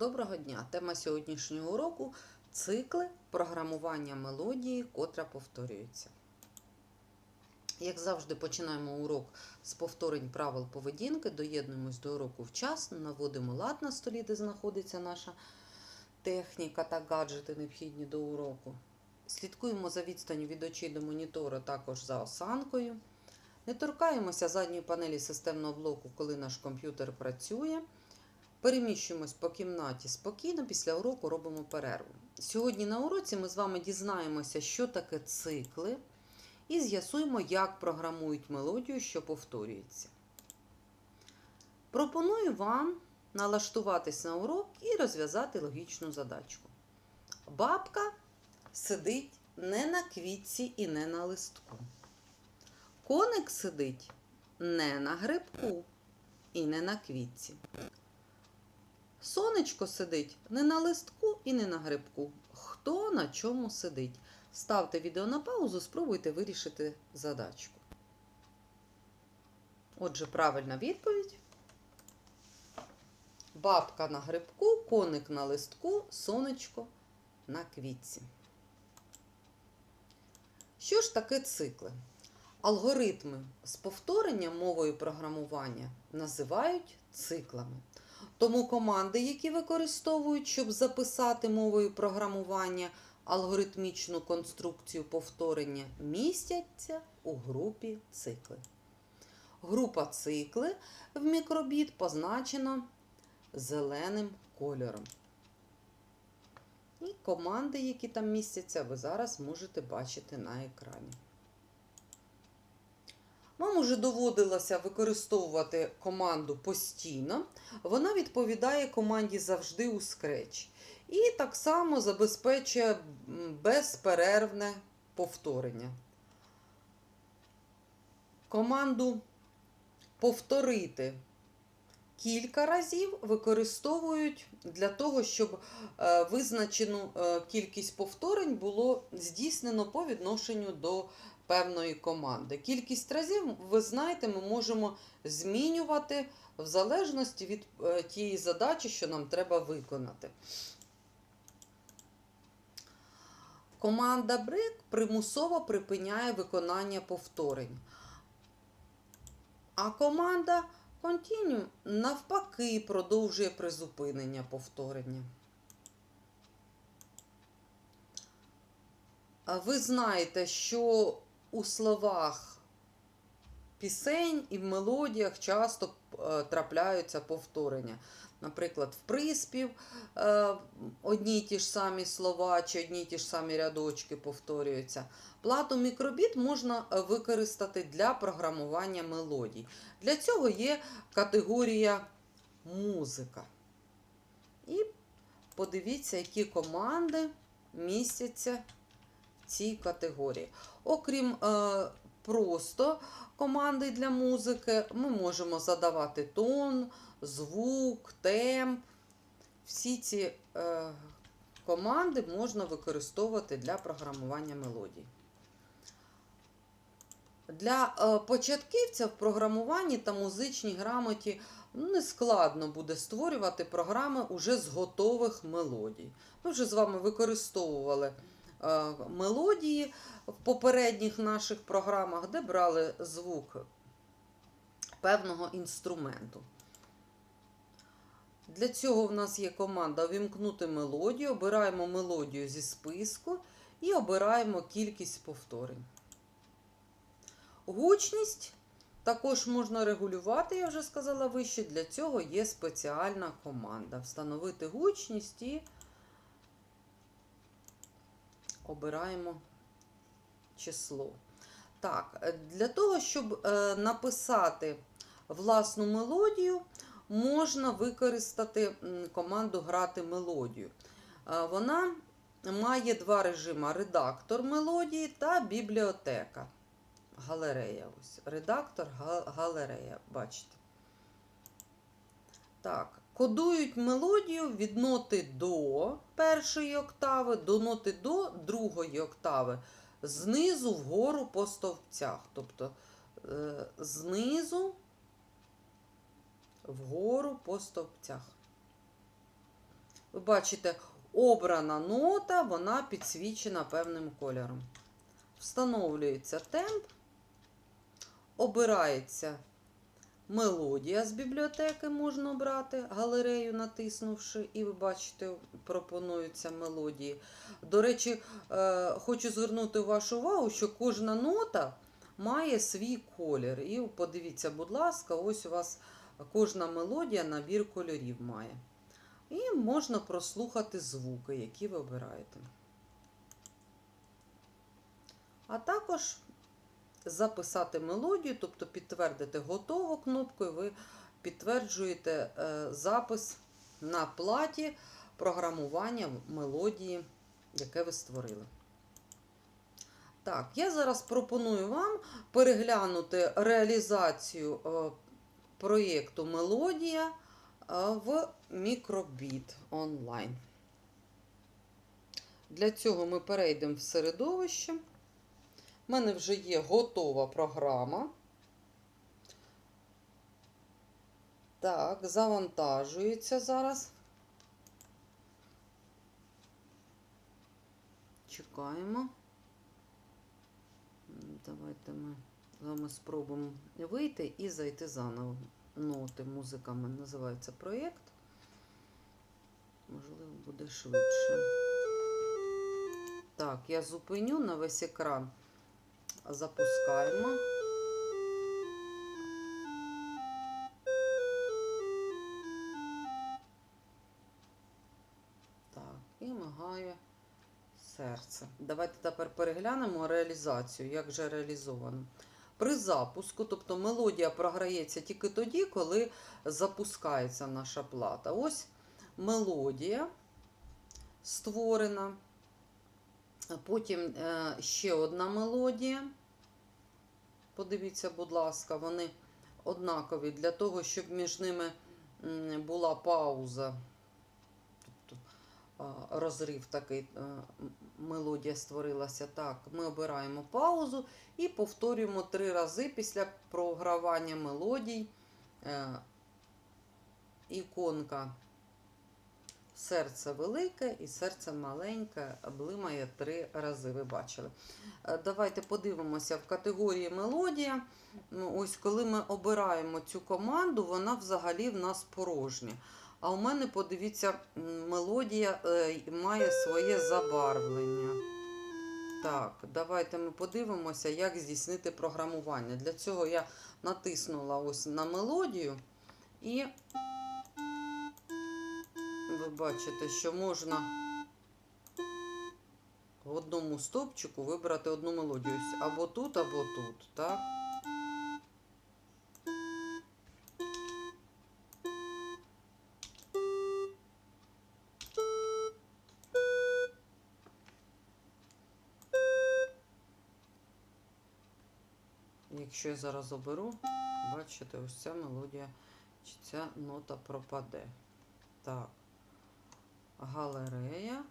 Доброго дня! Тема сьогоднішнього уроку цикли програмування мелодії, котра повторюється. Як завжди, починаємо урок з повторень правил поведінки, доєднуємось до уроку вчасно, наводимо лад на столі, де знаходиться наша техніка та гаджети, необхідні до уроку. Слідкуємо за відстанню від очей до монітора, також за осанкою. Не торкаємося задньої панелі системного блоку, коли наш комп'ютер працює. Переміщуємось по кімнаті спокійно, після уроку робимо перерву. Сьогодні на уроці ми з вами дізнаємося, що таке цикли, і з'ясуємо, як програмують мелодію, що повторюється. Пропоную вам налаштуватись на урок і розв'язати логічну задачку. Бабка сидить не на квітці і не на листку. Коник сидить не на грибку і не на квітці. Сонечко сидить не на листку і не на грибку. Хто на чому сидить? Ставте відео на паузу, спробуйте вирішити задачку. Отже, правильна відповідь. Бабка на грибку, коник на листку, сонечко на квітці. Що ж таке цикли? Алгоритми з повторенням мовою програмування називають циклами. Тому команди, які використовують, щоб записати мовою програмування алгоритмічну конструкцію повторення, містяться у групі цикли. Група цикли в мікробіт позначена зеленим кольором. І команди, які там містяться, ви зараз можете бачити на екрані. Вам уже доводилося використовувати команду постійно. Вона відповідає команді завжди у Scratch. І так само забезпечує безперервне повторення. Команду повторити кілька разів використовують для того, щоб визначену кількість повторень було здійснено по відношенню до певної команди. Кількість разів, ви знаєте, ми можемо змінювати в залежності від тієї задачі, що нам треба виконати. Команда Break примусово припиняє виконання повторень. А команда Continue навпаки продовжує призупинення повторення. Ви знаєте, що у словах пісень і в мелодіях часто трапляються повторення. Наприклад, в приспів одні й ті ж самі слова чи одні й ті ж самі рядочки повторюються. Плату мікробіт можна використати для програмування мелодій. Для цього є категорія музика. І подивіться, які команди містяться цій категорії. Окрім е, просто команди для музики, ми можемо задавати тон, звук, темп. Всі ці е, команди можна використовувати для програмування мелодій. Для е, початківця в програмуванні та музичній грамоті не складно буде створювати програми уже з готових мелодій. Ми вже з вами використовували мелодії в попередніх наших програмах, де брали звук певного інструменту. Для цього в нас є команда Вімкнути мелодію. Обираємо мелодію зі списку і обираємо кількість повторень. Гучність також можна регулювати, я вже сказала вище. Для цього є спеціальна команда. Встановити гучність і обираємо число. Так, для того, щоб написати власну мелодію, можна використати команду Грати мелодію. Вона має два режими: редактор мелодії та бібліотека. Галерея. Ось. Редактор, галерея, бачите. Так, кодують мелодію від ноти до першої октави до ноти до другої октави. Знизу вгору по стовпцях. Тобто е, знизу вгору по стовпцях. Ви бачите, обрана нота, вона підсвічена певним кольором. Встановлюється темп, обирається мелодія з бібліотеки, можна обрати галерею, натиснувши, і ви бачите, пропонуються мелодії. До речі, е, хочу звернути вашу увагу, що кожна нота має свій колір. І подивіться, будь ласка, ось у вас кожна мелодія набір кольорів має. І можна прослухати звуки, які ви обираєте. А також записати мелодію, тобто підтвердити готово кнопкою, ви підтверджуєте е, запис на платі програмування мелодії, яке ви створили. Так, я зараз пропоную вам переглянути реалізацію е, проєкту Мелодія е, в мікробіт онлайн. Для цього ми перейдемо в середовище. У мене вже є готова програма. Так, завантажується зараз. Чекаємо. Давайте ми з вами спробуємо вийти і зайти заново. Ноти, музика називається проєкт. Можливо, буде швидше. Так, я зупиню на весь екран. Запускаємо. І мигає серце. Давайте тепер переглянемо реалізацію, як же реалізовано. При запуску, тобто мелодія програється тільки тоді, коли запускається наша плата. Ось мелодія створена. Потім е, ще одна мелодія. Подивіться, будь ласка, вони однакові для того, щоб між ними була пауза. Тобто розрив такий, мелодія створилася так. Ми обираємо паузу і повторюємо три рази після програвання мелодій. Е, Іконка серце велике і серце маленьке блимає три рази. Ви бачили. Е, Давайте подивимося в категорії мелодія. Ну, Ось коли ми обираємо цю команду, вона взагалі в нас порожня. А у мене, подивіться, мелодія е, має своє забарвлення. Так, давайте ми подивимося, як здійснити програмування. Для цього я натиснула ось на мелодію і бачите, що можна в одному стовпчику вибрати одну мелодію. Або тут, або тут, так? Якщо я зараз оберу, бачите, ось ця мелодія чи ця нота пропаде. Так. Галерея.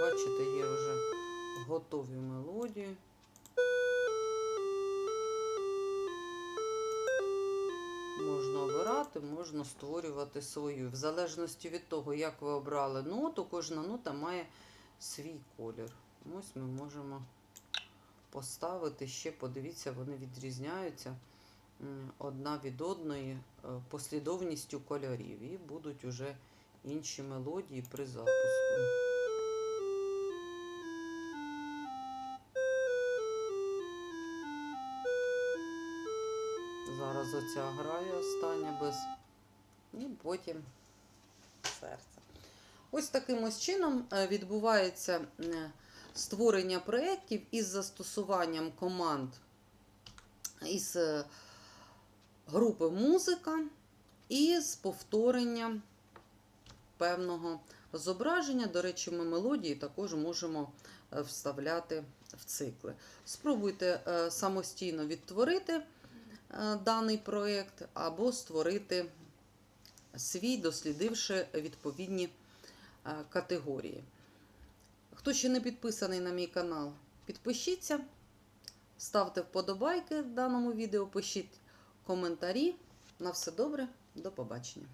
Бачите, є вже готові мелодії. Можна обирати, можна створювати свою. В залежності від того, як ви обрали ноту, кожна нота має свій колір. Ось ми можемо поставити ще, подивіться, вони відрізняються одна від одної е, послідовністю кольорів. І будуть уже інші мелодії при запуску. Зараз оця грає остання без. І потім серце. Ось таким ось чином е, відбувається е, створення проєктів із застосуванням команд із е, групи музика і з повторенням певного зображення. До речі, ми мелодії також можемо е, вставляти в цикли. Спробуйте е, самостійно відтворити даний проєкт або створити свій, дослідивши відповідні категорії. Хто ще не підписаний на мій канал, підпишіться, Ставте вподобайки даному відео, пишіть коментарі. На все добре, до побачення.